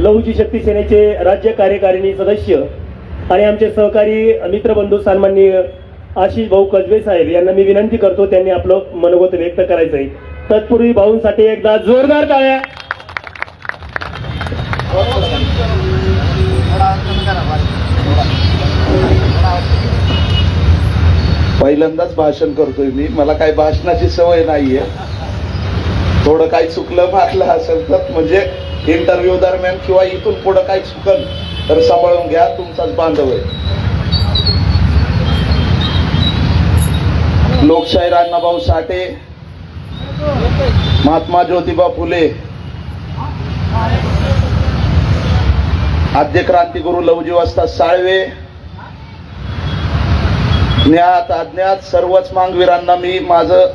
लहुजी शक्ती सेनेचे राज्य कार्यकारिणी सदस्य आणि आमचे सहकारी मित्रबंधू सन्माननीय आशिष भाऊ कसबे साहेब यांना मी विनंती करतो त्यांनी आपलं मनोगत व्यक्त करायचं आहे तत्पूर्वी भाऊंसाठी एकदा जोरदार टाळ्या. पहिल्यांदाच भाषण करतोय मी. मला काही भाषणाची सवय नाहीये. थोडं काही चुकलं मारलं असेल तर म्हणजे इंटरव्ह्यू दरम्यान किंवा इथून पुढं काही चुकल तर सांभाळून घ्या तुमचाच बांधव आहे. लोकशाहीर अण्णाभाऊ साठे महात्मा ज्योतिबा फुले आद्य क्रांतिगुरु लवजी वस्ताद साळवे ज्ञात अज्ञात सर्वच मांगवीरांना मी माझं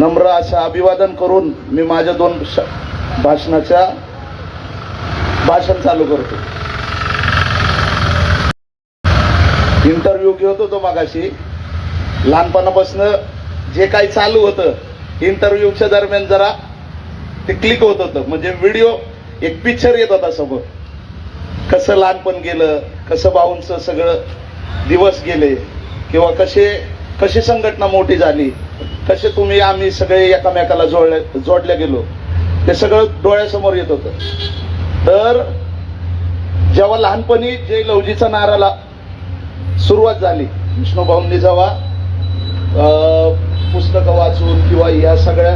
नम्र असं अभिवादन करून मी माझ्या दोन भाषणाच्या भाषण चालू करतो. इंटरव्ह्यू घेत होतो मागाशी. लहानपणापासून जे काही चालू होतं इंटरव्ह्यूच्या दरम्यान जरा ते क्लिक होत होतं. म्हणजे व्हिडिओ एक पिक्चर येत होता समोर. कसं लहानपण गेलं कसं भाऊंचं सगळं दिवस गेले किंवा कसे कशी संघटना मोठी झाली कसे तुम्ही आम्ही सगळे एकामेकाला जोडले जोडल्या गेलो. ते सगळं डोळ्यासमोर येत होतं. तर जेव्हा लहानपणी जय लवजीचा नाराला सुरुवात झाली विष्णूभाऊंनी जेव्हा पुस्तकं वाचून किंवा या सगळ्या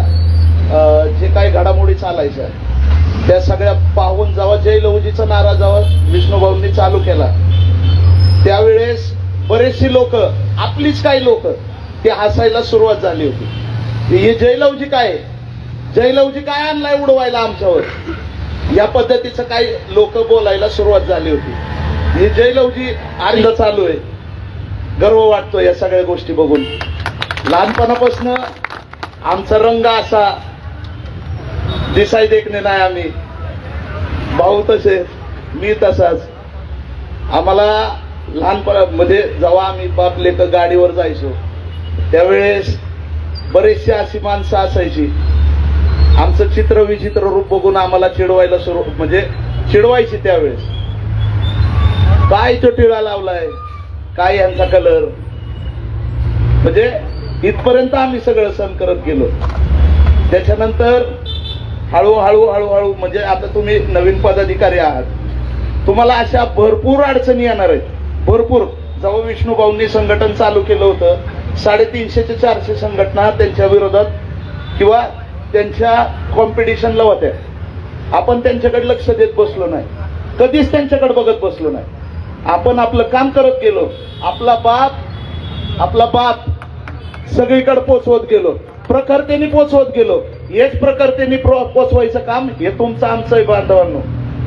जे काही घडामोडी चालायच्या त्या सगळ्या पाहून जेव्हा जय लवजीचा नारा जेव्हा विष्णूभाऊंनी चालू केला त्यावेळेस बरेचशी लोक आपलीच काही लोक ते हसायला सुरुवात झाली होती. हे जयलवजी काय जयलवजी काय आणलाय उडवायला आमच्यावर? या पद्धतीचं काही लोक बोलायला सुरुवात झाली होती. हे जयलवजी आर्ध चालू आहे. गर्व वाटतो या सगळ्या गोष्टी बघून. लहानपणापासून आमचा रंग असा दिसाय देखणे नाही आम्ही. भाऊ तसे मी तसाच. आम्हाला लहानपणा म्हणजे जेव्हा आम्ही बाप लेक गाडीवर जायचो त्यावेळेस बरेचशी अशी माणसं असायची. आमचं चित्र विचित्र रूप बघून आम्हाला चिडवायला सुरू म्हणजे चिडवायची त्यावेळेस. काय तो टिळा लावलाय? काय यांचा कलर म्हणजे इथपर्यंत आम्ही सगळं सण करत गेलो. त्याच्यानंतर हळूहळू हळूहळू म्हणजे आता तुम्ही नवीन पदाधिकारी आहात. तुम्हाला अशा भरपूर अडचणी येणार आहेत. भरपूर. जेव्हा विष्णूभाऊंनी संघटन चालू केलं होतं साडेतीनशे ते चारशे संघटना त्यांच्या विरोधात किंवा त्यांच्या कॉम्पिटिशनला होत्या. आपण त्यांच्याकडे लक्ष देत बसलो नाही. कधीच त्यांच्याकडे बघत बसलो नाही. आपण आपलं काम करत गेलो. आपला बाप आपला बाप सगळीकडे पोचवत गेलो. प्रखरतेने पोचवत गेलो. हेच प्रखरतेने प्रो- पोचवायचं काम हे तुमचं आमचं आहे बांधवांनो.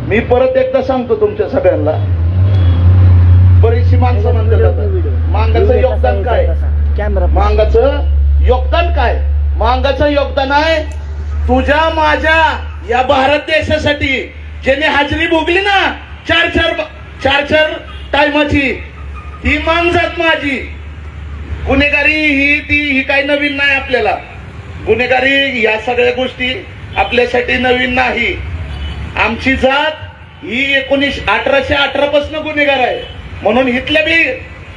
मी परत एकदा सांगतो तुमच्या सगळ्यांना. बरीचशी माणसं म्हणतात मांगाचं योगदान काय? मांगाचं योगदान काय? मांगाचं योगदान आहे. तुझ्या माझ्या या भारत देशासाठी ज्याने हाजरी भोगली ना चार चार चार चार टायमाची ही मांग जात माझी. गुन्हेगारी ही ती ही काही नवीन नाही आपल्याला. गुन्हेगारी या सगळ्या गोष्टी आपल्यासाठी नवीन नाही. आमची जात ही एकोणीस अठराशे अठरा पासून गुन्हेगार आहे. म्हणून इथल्या बी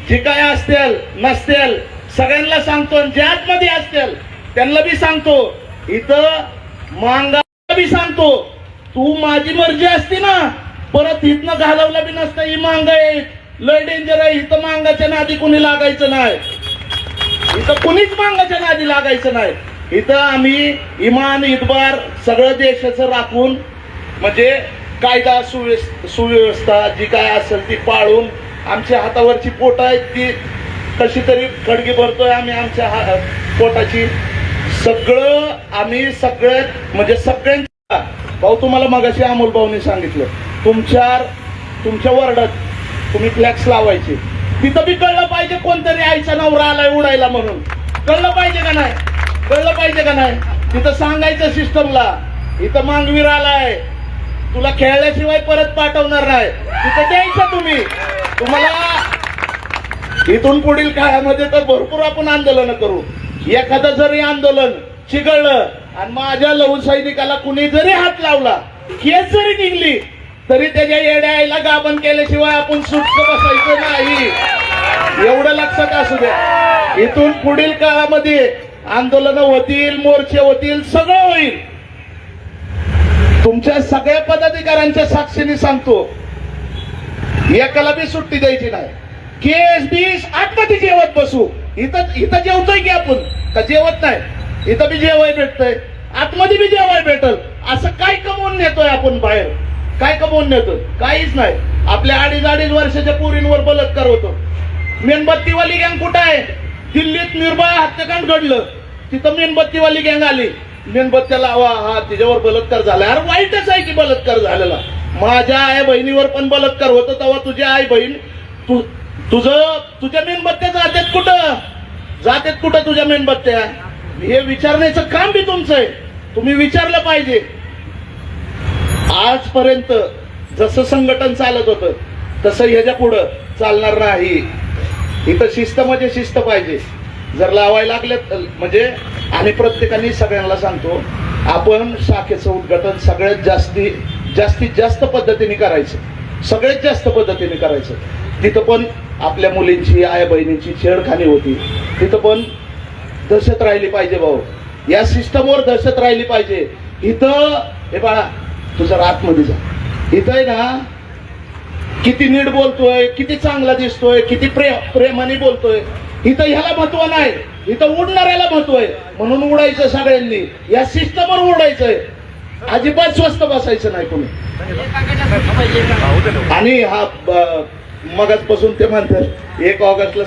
जे काय असतील नसतील सगळ्यांना सांगतो आणि ज्या आतमध्ये असतील त्यांना बी सांगतो. इथं मांगा बी सांगतो. तू माझी मर्जी असती ना. परत इथनं घालवला बी नसतं ही मांग आहे. लय डेंजर आहे. इथं मांगाच्या नादी कोणी लागायचं नाही. इथं कुणीच मांगाच्या नादी लागायचं नाही. इथं आम्ही इमान इतबार सगळं देशाचं राखून म्हणजे कायदा सुव्यवस्था सुव्यवस्था जी काय असेल ती पाळून आमच्या हातावरची पोट आहेत ती कशी तरी खडगी भरतोय आम्ही आमच्या हा पोटाची. सगळं आम्ही सगळ्यात म्हणजे सगळ्यांच्या भाऊ तुम्हाला मगाशी अमोल भाऊनी सांगितलं तुमच्या तुमच्या वर्डात तुम्ही फ्लॅक्स लावायचे. तिथं बी कळलं पाहिजे कोणतरी आईचा नवरा आलाय उडायला म्हणून. कळलं पाहिजे का नाही? कळलं पाहिजे का नाही? तिथं सांगायचं सिस्टमला इथं मांगवीर आलाय. तुला खेळल्याशिवाय परत पाठवणार नाही. तिथं द्यायचं तुम्ही. तुम्हाला इथून पुढील काळामध्ये तर भरपूर आपण आंदोलन करू. एखादं जरी आंदोलन चिघळलं आणि माझ्या लहू सैनिकाला कुणी जरी हात लावला केस जरी निघली तरी त्याच्या येड्या आईला गाबन केल्याशिवाय आपण सुटक बसायचं नाही. एवढं लक्षात असू द्या. इथून पुढील काळामध्ये आंदोलन होतील मोर्चे होतील सगळं होईल. तुमच्या सगळ्या पदाधिकाऱ्यांच्या साक्षीने सांगतो एकाला बी सुट्टी द्यायची नाही. केस बीस आठ इथं इथं जेवतोय की आपण? का जेवत नाही? इथं बी जेवाय भेटतंय. आतमध्ये बी जेवाय भेटल. असं काय कमवून नेतोय आपण बाहेर? काय कमवून नेतोय? काहीच नाही. आपल्या अडीच अडीच वर्षाच्या पोरींवर बलात्कार होतो. मेणबत्तीवाली गँग कुठं आहे? दिल्लीत निर्भया हत्याकांड घडलं. तिथं मेणबत्तीवाली गँग आली. मेणबत्त्या लावा हा तिच्यावर बलात्कार झाला. अरे वाईटच आहे की बलात्कार झालेला. माझ्या आई बहिणीवर पण बलात्कार होतो तेव्हा तुझी आई बहीण तू तुझं तुझ्या मेणबत्त्या जातात कुठं? जातात कुठं तुझ्या मेणबत्त्या? हे विचारण्याचं काम बी तुमचं आहे. तुम्ही विचारलं पाहिजे. आजपर्यंत जसं संघटन चालत होतं तसं ह्याच्या पुढं चालणार नाही. इथं शिस्त म्हणजे शिस्त पाहिजे. जर लावायला लागले म्हणजे आणि प्रत्येकाने सगळ्यांना सांगतो आपण शाखेचं उद्घाटन सगळ्यात जास्ती जास्तीत जास्त पद्धतीने करायचं. सगळ्यात जास्त पद्धतीने करायचं. तिथं पण आपल्या मुलींची आया बहिणींची छेडखानी होती. तिथं पण दहशत राहिली पाहिजे भाऊ. या सिस्टमवर दहशत राहिली पाहिजे. इथं हे बाळा तुझं आतमध्ये जा. इथं आहे ना किती नीट बोलतोय किती चांगला दिसतोय किती प्रेम प्रेमाने बोलतोय. इथं ह्याला महत्त्व नाही. इथं उडणाऱ्याला महत्त्व आहे. म्हणून उडायचं सगळ्यांनी. या सिस्टमवर उडायचंय. अजिबात स्वस्त बसायचं नाही कोणी. आणि हा मगच पासून ते म्हणतात. एक ऑगस्टला